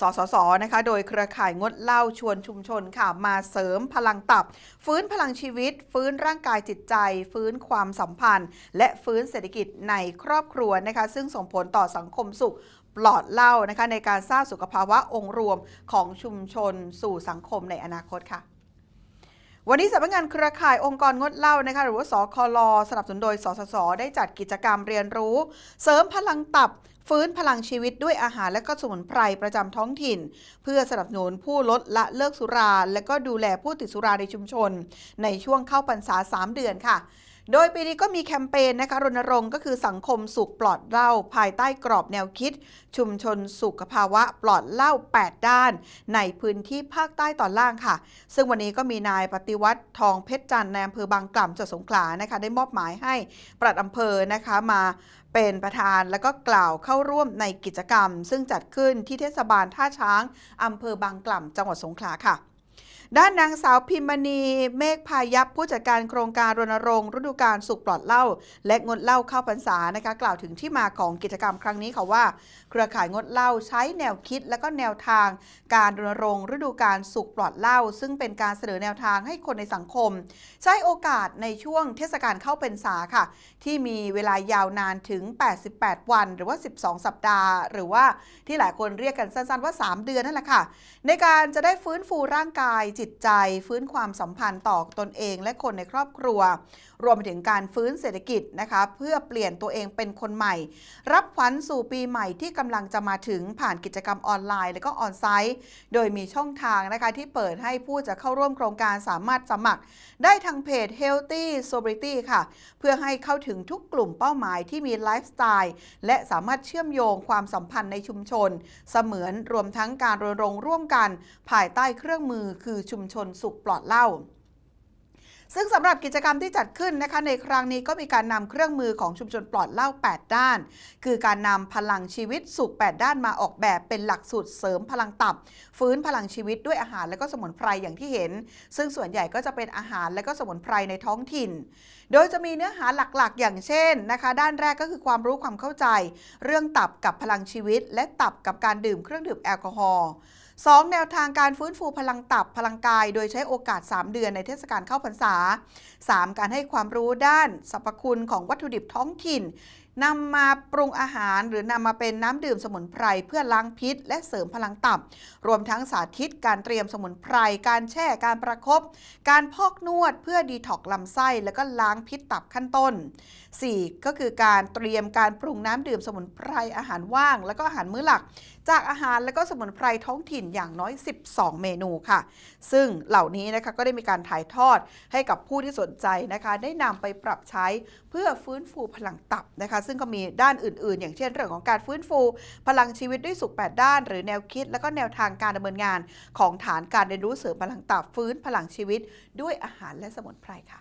สสสนะคะโดยเครือข่ายงดเหล้าชวนชุมชนค่ะมาเสริมพลังตับ ฟื้นพลังชีวิต ฟื้นร่างกายจิตใจ ฟื้นความสัมพันธ์ และฟื้นเศรษฐกิจในครอบครัวนะคะซึ่งส่งผลต่อสังคมสุขปลอดเหล้านะคะในการสร้างสุขภาวะองค์รวมของชุมชนสู่สังคมในอนาคตค่ะ วันนี้สำนักงานเครือข่ายองค์กรงดเหล้านะคะหรือว่าสคลสนับสนุนโดยสสส ได้จัดกิจกรรมเรียนรู้ เสริมพลังตับ ฟื้นพลังชีวิตด้วยอาหารและก็สมุนไพรประจำท้องถิ่น เพื่อสนับสนุนผู้ลดละเลิกสุรา และก็ดูแลผู้ติดสุราในชุมชน ในช่วงเข้าพรรษา 3 เดือนค่ะ โดยปีนี้ก็มีแคมเปญนะคะรณรงค์ก็คือสังคมสุขปลอดเหล้าภายใต้กรอบแนวคิด ชุมชนสุขภาวะปลอดเหล้า8 ด้าน ในพื้นที่ภาคใต้ตอนล่างค่ะ ซึ่งวันนี้ก็มีนายปฏิวัติทองเพชรจันทร์ในอำเภอบางกล่ำจังหวัดสงขลานะคะได้มอบหมายให้ปลัดอำเภอนะคะมาเป็นประธานแล้วก็กล่าวเข้าร่วมในกิจกรรม ซึ่งจัดขึ้นที่เทศบาลท่าช้างอำเภอบางกล่ำจังหวัดสงขลาค่ะ ด้านนางสาวพิมณีเมฆพายัพผู้จัดการโครงการรณรงค์ฤดูการสุขปลอดเหล้าและงดเหล้าเข้าพรรษานะคะ กล่าวถึงที่มาของกิจกรรมครั้งนี้ค่ะว่า เครือข่ายงดเหล้าใช้แนวคิด และก็แนวทาง การรณรงค์ฤดูการสุขปลอดเหล้าซึ่งเป็นการเสนอแนวทางให้คนในสังคม ใช้โอกาสในช่วงเทศกาลเข้าพรรษาค่ะ ที่มีเวลายาวนานถึง 88 วัน หรือว่า 12 สัปดาห์ หรือว่าที่หลายคนเรียกกันสั้นๆว่า 3 เดือนนั่นแหละค่ะ ในการจะได้ฟื้นฟูร่างกายจิตใจ ฟื้นความสัมพันธ์ต่อตนเอง และคนในครอบครัว รวมไปถึงการฟื้นเศรษฐกิจนะคะเพื่อเปลี่ยนตัวเองเป็นคนใหม่ รับขวัญสู่ปีใหม่ที่กำลังจะมาถึงผ่านกิจกรรมออนไลน์ และก็ออนไซต์ โดยมีช่องทางนะคะที่เปิดให้ผู้จะเข้าร่วมโครงการสามารถสมัคร ได้ทางเพจ Healthy Sobriety ค่ะ เพื่อให้เข้าถึงทุกกลุ่มเป้าหมายที่มีไลฟ์สไตล์และสามารถเชื่อมโยงความสัมพันธ์ในชุมชน เสมือนรวมทั้งการรณรงค์ร่วมกัน ภายใต้เครื่องมือคือชุมชนสุขปลอดเหล้าซึ่งสำหรับกิจกรรมที่จัดขึ้นนะคะในครั้งนี้ก็มีการนำเครื่องมือของชุมชนปลอดเหล้า8 ด้าน คือการนำพลังชีวิตสุข 8 ด้านมาออกแบบเป็นหลักสูตรเสริมพลังตับ ฟื้นพลังชีวิตด้วยอาหารและก็สมุนไพรอย่างที่เห็น ซึ่งส่วนใหญ่ก็จะเป็นอาหารและก็สมุนไพรในท้องถิ่น โดยจะมีเนื้อหาหลักๆ อย่างเช่นนะคะ ด้านแรกก็คือความรู้ความเข้าใจ เรื่องตับกับพลังชีวิต และตับกับการดื่มเครื่องดื่มแอลกอฮอล์ สองแนวทางการฟื้นฟูพลังตับพลังกาย โดยใช้โอกาส 3 เดือนในเทศกาลเข้าพรรษา 3. การให้ความรู้ด้านสรรพคุณของวัตถุดิบท้องถิ่น นำมาปรุงอาหารหรือนำมาเป็นน้ำดื่มสมุนไพรเพื่อล้างพิษ และเสริมพลังตับ รวมทั้งสาธิตการเตรียมสมุนไพร การแช่การประครบการพอกนวดเพื่อดีท็อกลำไส้ แล้วก็ล้างพิษตับขั้นต้น 4. ก็คือการเตรียมการปรุงน้ำดื่มสมุนไพรอาหารว่าง แล้วก็อาหารมื้อหลัก จากอาหารและก็สมุนไพรท้องถิ่นอย่างน้อย 12 เมนูค่ะ ซึ่งเหล่านี้นะคะก็ได้มีการถ่ายทอดให้กับผู้ที่สนใจนะคะ ได้นำไปปรับใช้เพื่อฟื้นฟูพลังตับนะคะซึ่งก็มีด้านอื่นๆ อย่างเช่น เรื่องของการฟื้นฟู พลังชีวิตด้วยสุข 8 ด้าน หรือแนวคิด และก็แนวทางการดำเนินงาน ของฐานการเรียนรู้เสริมพลังตับฟื้นพลังชีวิต ด้วยอาหารและสมุนไพรค่ะ